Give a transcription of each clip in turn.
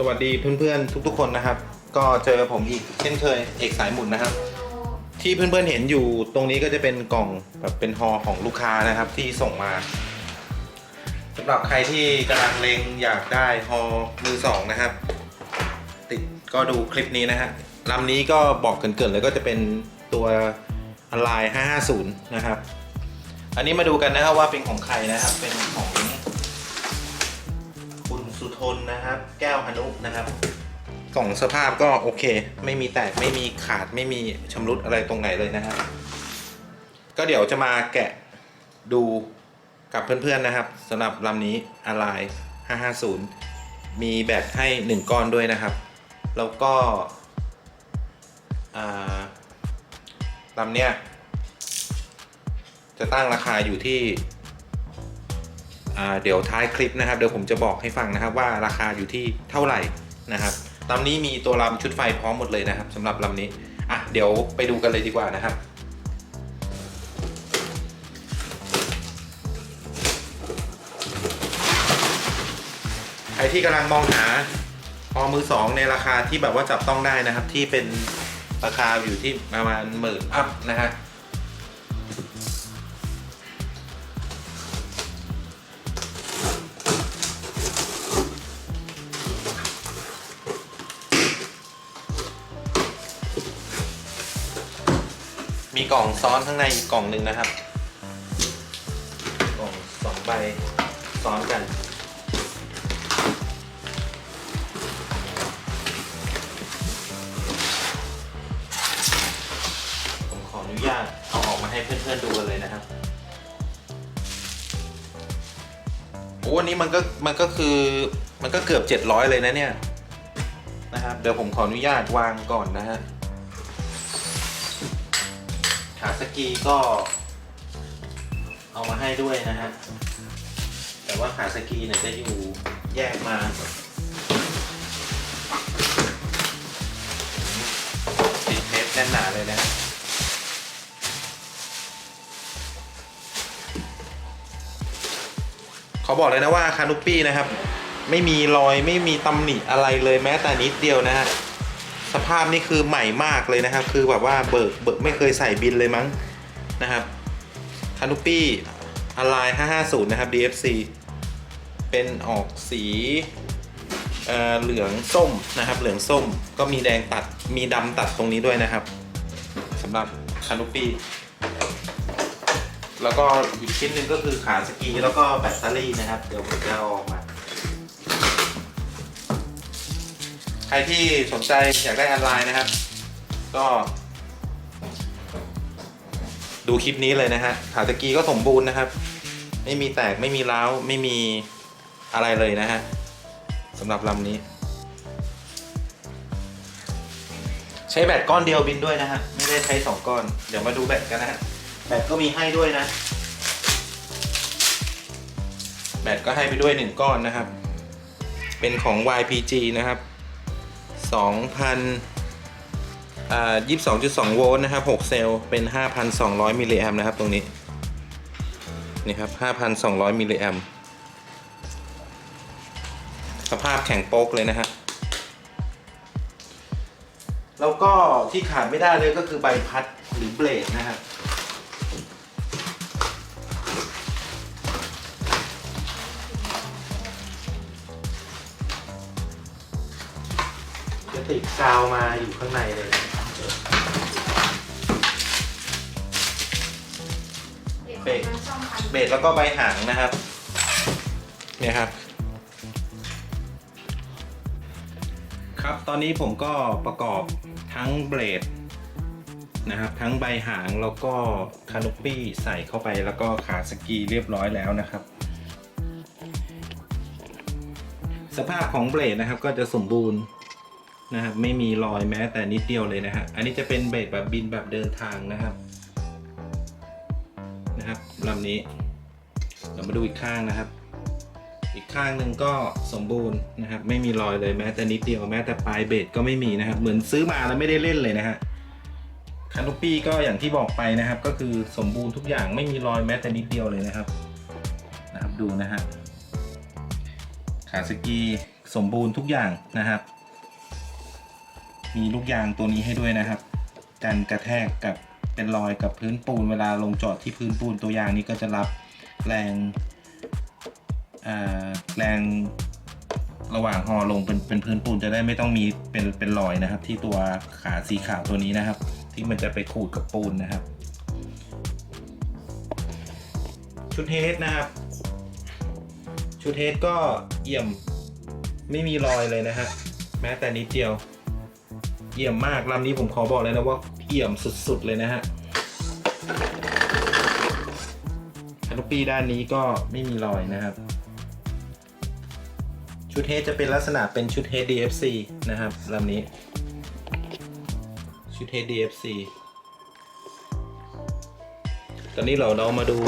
สวัสดีเพื่อนๆ ทุกๆ คนนะครับ ก็เจอผมอีกเช่นเคยเอกสายหมุนนะครับ ที่เพื่อนๆเห็นอยู่ตรงนี้ก็จะเป็นกล่องแบบเป็นฮอของลูกค้านะครับที่ส่งมาสำหรับใครที่กำลังเลงอยากได้ฮอมือสองนะครับ ติดก็ดูคลิปนี้นะฮะลำนี้ก็บอกเกินๆเลยก็จะเป็นตัวอ l i 550 นะครับ อันนี้มาดูกันนะครับว่าเป็นของใครนะครับเป็นของ สุทนนะครับ แก้วพนุนะครับ กล่องสภาพก็โอเค ไม่มีแตกไม่มีขาดไม่มีชำรุดอะไรตรงไหนเลยนะครับ ก็เดี๋ยวจะมาแกะดูกับเพื่อนๆนะครับสำหรับลำนี้อะไร550 มีแบตให้ 1 ก้อนด้วยนะครับ แล้วก็ลำเนี้ยจะตั้งราคาอยู่ที่ เดี๋ยวท้ายคลิปนะครับ เดี๋ยวผมจะบอกให้ฟังนะครับว่าราคาอยู่ที่เท่าไหร่นะครับลำนี้มีตัวลำชุดไฟพร้อมหมดเลยนะครับสำหรับลำนี้อะเดี๋ยวไปดูกันเลยดีกว่านะครับใครที่กำลังมองหาพอมือสองในราคาที่แบบว่าจับต้องได้นะครับ ที่เป็นราคาอยู่ที่ประมาณหมื่นอัพนะฮะ กล่องซ้อนข้างในอีกกล่องหนึ่งนะครับ กล่องสองใบซ้อนกันผมขออนุญาตเอาออกมาให้เพื่อนๆดูกันเลยนะครับโอ้อันนี้มันก็มันก็คือมันก็เกือบ 700 เลยนะเนี่ยนะครับ เดี๋ยวผมขออนุญาตวางก่อนนะฮะ ขาสกีก็ เอามาให้ด้วยนะฮะ แต่ว่าขาสกีเนี่ยจะอยู่แยกมาติดเทปแน่นหนาเลยนะเขาบอกเลยนะว่าคานุปี้นะครับ ไม่มีรอยไม่มีตำหนิอะไรเลยแม้แต่นิดเดียวนะฮะ สภาพนี่คือใหม่มากเลยนะครับ คือแบบว่าเบิกเบิกไม่เคยใส่บินเลยมั้งนะครับคานุปี้อ l ไล550 นะครับ DFC เป็นออกสีเอ่อเหลืองส้มนะครับ เหลืองส้มก็มีแดงตัดมีดำตัดตรงนี้ด้วยนะครับสำหรับคานุปี้แล้วก็อีกชิ้นหนึ่งก็คือขาสกีแล้วก็แบตเตอรี่นะครับ เดี๋ยวผมจะเอาออกมา ใครที่สนใจอยากได้ออนไลน์นะครับ ก็ ดูคลิปนี้เลยนะฮะขาตะกีก็สมบูรณ์นะครับ ไม่มีแตกไม่มีร้าวไม่มีอะไรเลยนะฮะสำหรับลำนี้ ใช้แบตก้อนเดียวบินด้วยนะฮะ ไม่ได้ใช้สองก้อน เดี๋ยวมาดูแบตกันนะฮะแบตก็มีให้ด้วยนะ แบตก็ให้ไปด้วยหนึ่งก้อนนะครับ เป็นของ YPG นะครับ 2,000อ่า22.2 โวลต์นะครับ 6 เซลล์ เป็น 5,200 มิลลิแอมนะครับตรงนี้ นี่ครับ 5,200 มิลลิแอมสภาพแข็งโป๊กเลยนะฮะแล้วก็ที่ขาดไม่ได้เลยก็คือใบพัดหรือเบลดนะครับ กาวมาอยู่ข้างในเลย เบรกเบรดแล้วก็ใบหางนะครับ เนี่ยครับ ครับตอนนี้ผมก็ประกอบทั้งเบรดนะครับ ทั้งใบหางแล้วก็คานุปี้ใส่เข้าไปแล้วก็ขาสกีเรียบร้อยแล้วนะครับ สภาพของเบรดนะครับก็จะสมบูรณ์ นะครับไม่มีรอยแม้แต่นิดเดียวเลยนะฮะอันนี้จะเป็นเบรกแบบบินแบบเดินทางนะครับนะครับลำนี้เรามาดูอีกข้างนะครับ อีกข้างหนึ่งก็สมบูรณ์นะครับ ไม่มีรอยเลยแม้แต่นิดเดียวแม้แต่ปลายเบรกก็ไม่มีนะครับ เหมือนซื้อมาแล้วไม่ได้เล่นเลยนะฮะคานุปี้ก็อย่างที่บอกไปนะครับ ก็คือสมบูรณ์ทุกอย่างไม่มีรอยแม้แต่นิดเดียวเลยนะครับนะครับดูนะฮะขาสกีสมบูรณ์ทุกอย่างนะครับ มีลูกยางตัวนี้ให้ด้วยนะครับ กันกระแทกกับเป็นรอยกับพื้นปูนเวลาลงจอดที่พื้นปูนตัวยางนี้ก็จะรับแรงแรงระหว่างหอลงเป็นเป็นพื้นปูนจะได้ไม่ต้องมีเป็นเป็นรอยนะครับ ที่ตัวขาสีขาวตัวนี้นะครับ ที่มันจะไปขูดกับปูนนะครับ ชุดเฮดนะครับ ชุดเฮดก็เอี่ยมไม่มีรอยเลยนะฮะแม้แต่นิดเดียว เยี่ยมมากลำนี้ผมขอบอกเลยนะว่าเอี่ยมสุดๆเลยนะฮะคันปีด้านนี้ก็ไม่มีรอยนะครับ ชุดเฮดจะเป็นลักษณะเป็นชุดเฮด DFC นะครับลำนี้ ชุดเฮด DFC ตอนนี้เราเรามาดู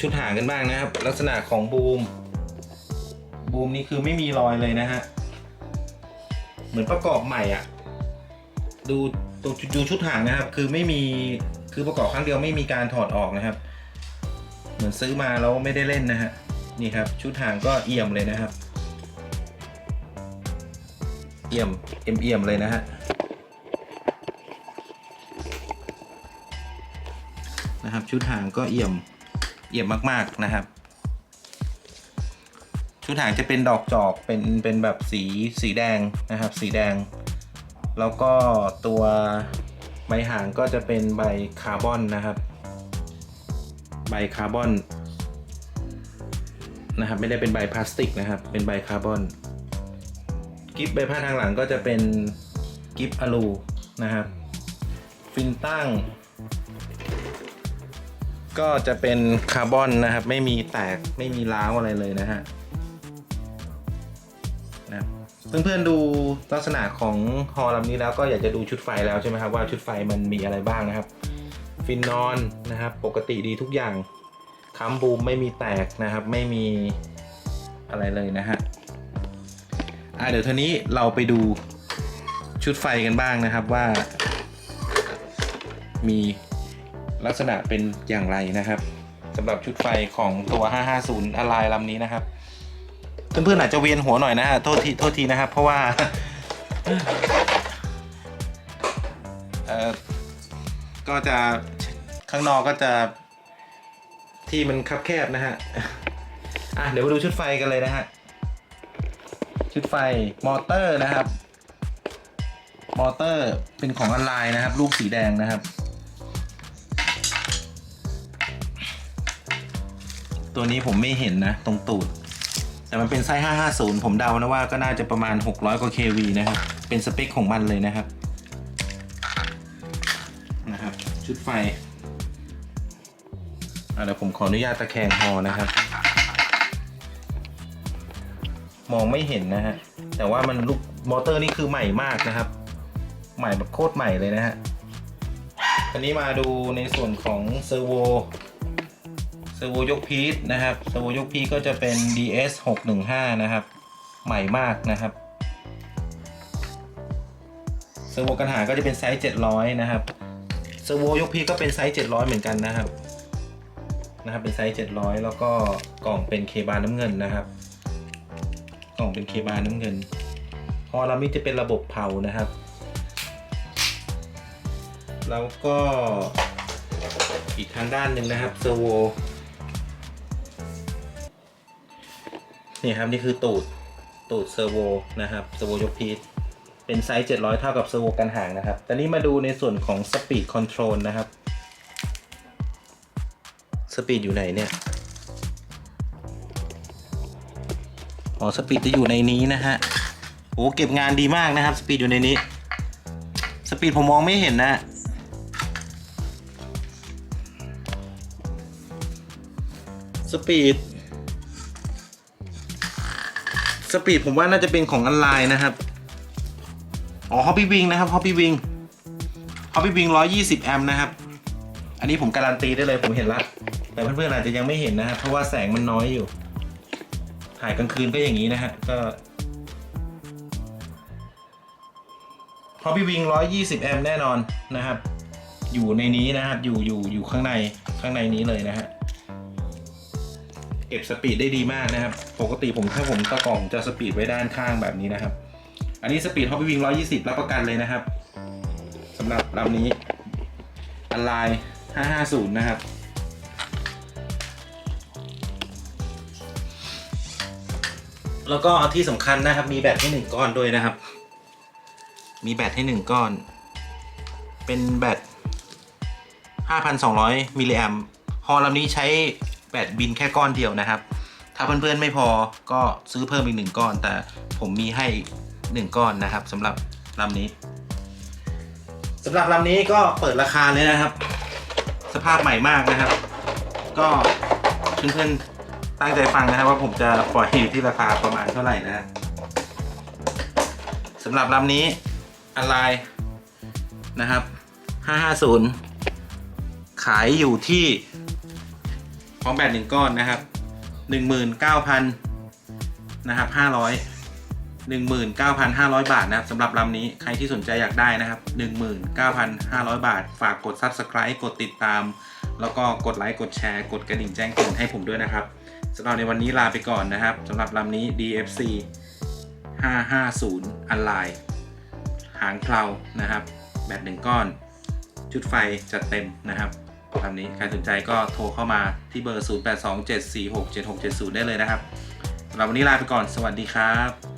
ชุดหางกันบ้างนะครับ ลักษณะของบูมบูมนี่คือไม่มีรอยเลยนะฮะ เหมือนประกอบใหม่อะ ดูดูดูชุดหางนะครับ คือไม่มีคือประกอบครั้งเดียวไม่มีการถอดออกนะครับ เหมือนซื้อมาแล้วไม่ได้เล่นนะฮะนี่ครับ ชุดหางก็เอี่ยมเลยนะครับ เอี่ยมเอี่ยมเอี่ยมเลยนะฮะนะครับ ชุดหางก็เอี่ยมเอี่ยมมาก ๆนะครับ ชุดหางจะเป็นดอกจอกเป็นเป็นแบบสีสีแดงนะครับ สีแดง แล้วก็ตัวใบหางก็จะเป็นใบคาร์บอนนะครับ ใบคาร์บอนนะครับไม่ได้เป็นใบพลาสติกนะครับ เป็นใบคาร์บอนกิฟใบผ้าทางหลังก็จะเป็นกิฟอะลูนะครับ ฟินตั้ง ก็จะเป็นคาร์บอนนะครับ ไม่มีแตกไม่มีร้าวอะไรเลยนะฮะนะ เพื่อนๆดูลักษณะของฮอลำนี้แล้วก็อยากจะดูชุดไฟแล้วใช่ไหมครับว่าชุดไฟมันมีอะไรบ้างนะครับ ฟินนอนนะครับปกติดีทุกอย่างคัมบูมไม่มีแตกนะครับ ไม่มีอะไรเลยนะฮะอะเดี๋ยวทีนี้เราไปดูชุดไฟกันบ้างนะครับว่า มีลักษณะเป็นอย่างไรนะครับสำหรับชุดไฟของตัว 550 อะไรลำนี้นะครับ เพื่อนๆอาจจะเวียนหัวหน่อยนะฮะโทษทีโทษทีนะครับเพราะว่าเอ่อก็จะข้างนอกก็จะที่มันคับแคบนะฮะอะเดี๋ยวมาดูชุดไฟกันเลยนะฮะชุดไฟมอเตอร์นะครับ มอเตอร์เป็นของออนไลน์นะครับ ลูกสีแดงนะครับ ตัวนี้ผมไม่เห็นนะ ตรงตูด แต่มันเป็นไส้ 550 ผมเดานะว่าก็น่าจะประมาณ 600 กว่า kV นะครับ เป็นสเปคของมันเลยนะครับ นะครับ ชุดไฟเดี๋ยวผมขออนุญาตตะแคงพอนะครับ มองไม่เห็นนะฮะ แต่ว่ามันลูกมอเตอร์นี่คือใหม่มากนะครับ ใหม่แบบโคตรใหม่เลยนะฮะอันนี้มาดูในส่วนของเซอร์โว เซอร์โวยกพีทนะครับเซอร์โวยกพีทก็จะเป็น DS 615นะครับ ใหม่มากนะครับเซอร์โวกันหาก็จะเป็นไซส์700นะครับเซอร์โวยกพีทก็เป็นไซส์700 เหมือนกันนะครับ นะครับเป็นไซส์700 แล้วก็กล่องเป็นเคบาน้ำเงินนะครับ กล่องเป็นเคบาน้ำเงินพอเรามิจะเป็นระบบเผานะครับแล้วก็อีกทางด้านหนึ่งนะครับเซอร์โว นี่ครับนี่คือตูดตูดเซอร์โวนะครับเซอร์โวยกพีทเป็นไซส์ 700 เท่ากับเซอร์โวกันห่างนะครับแต่นี้มาดูในส่วนของสปีดคอนโทรลนะครับสปีดอยู่ไหนเนี่ยอ๋อสปีดจะอยู่ในนี้นะฮะโอ้เก็บงานดีมากนะครับสปีดอยู่ในนี้ สปีดผมมองไม่เห็นนะสปีด สปีดผมว่าน่าจะเป็นของออนไลน์นะครับ อ๋อ Hobby Wing นะครับ Hobby Wing Hobby Wing 120แอมป์นะครับ อันนี้ผมการันตีได้เลยผมเห็นละ แต่เพื่อนๆอาจจะยังไม่เห็นนะครับ เพราะว่าแสงมันน้อยอยู่ ถ่ายกลางคืนก็อย่างนี้นะฮะ ก็ Hobby Wing 120แอมป์แน่นอนนะครับ อยู่ในนี้นะครับ อยู่อยู่อยู่ข้างในข้างในนี้เลยนะฮะ เก็บสปีดได้ดีมากนะครับ ปกติผมถ้าผมตะกล่องจะสปีดไว้ด้านข้างแบบนี้นะครับ อันนี้สปีดฮอปปี้วิง120 รับประกันเลยนะครับสำหรับลำนี้อันไลน์550 นะครับ แล้วก็ที่สำคัญนะครับ มีแบตให้หนึ่งก้อนด้วยนะครับ มีแบตให้หนึ่งก้อน เป็นแบต 5,200 มิลลิแอมฮอลำนี้ใช้ แบตบินแค่ก้อนเดียวนะครับ ถ้าเพื่อนๆไม่พอก็ซื้อเพิ่มอีกหนึ่งก้อน แต่ผมมีให้หนึ่งก้อนนะครับสำหรับลำนี้สำหรับลำนี้ก็เปิดราคาเลยนะครับ สภาพใหม่มากนะครับ ก็เพื่อนๆตั้งใจฟังนะครับ ว่าผมจะปล่อยอยู่ที่ราคาประมาณเท่าไหร่นะฮะสำหรับลำนี้อ l ไลนะครับ 550 ขายอยู่ที่พ ร้อมแบตหนึ่งก้อนนะครับ19,000นะครับ500 19,500บาทนะครับสำหรับลำนี้ใครที่สนใจอยากได้นะครับ19,500บาท ฝากกด Subscribe กดติดตาม แล้วก็กดไลค์กดแชร์กดกระดิ่งแจ้งเตือนให้ผมด้วยนะครับสำหรับในวันนี้ลาไปก่อนนะครับสำหรับลำนี้ DFC 550อันไลน์หางเพลานะครับ แบตหนึ่งก้อน ชุดไฟจัดเต็มนะครับ ลำนี้ใครสนใจก็โทรเข้ามาที่เบอร์ 0827467670 ได้เลยนะครับสำหรับวันนี้ลาไปก่อนสวัสดีครับ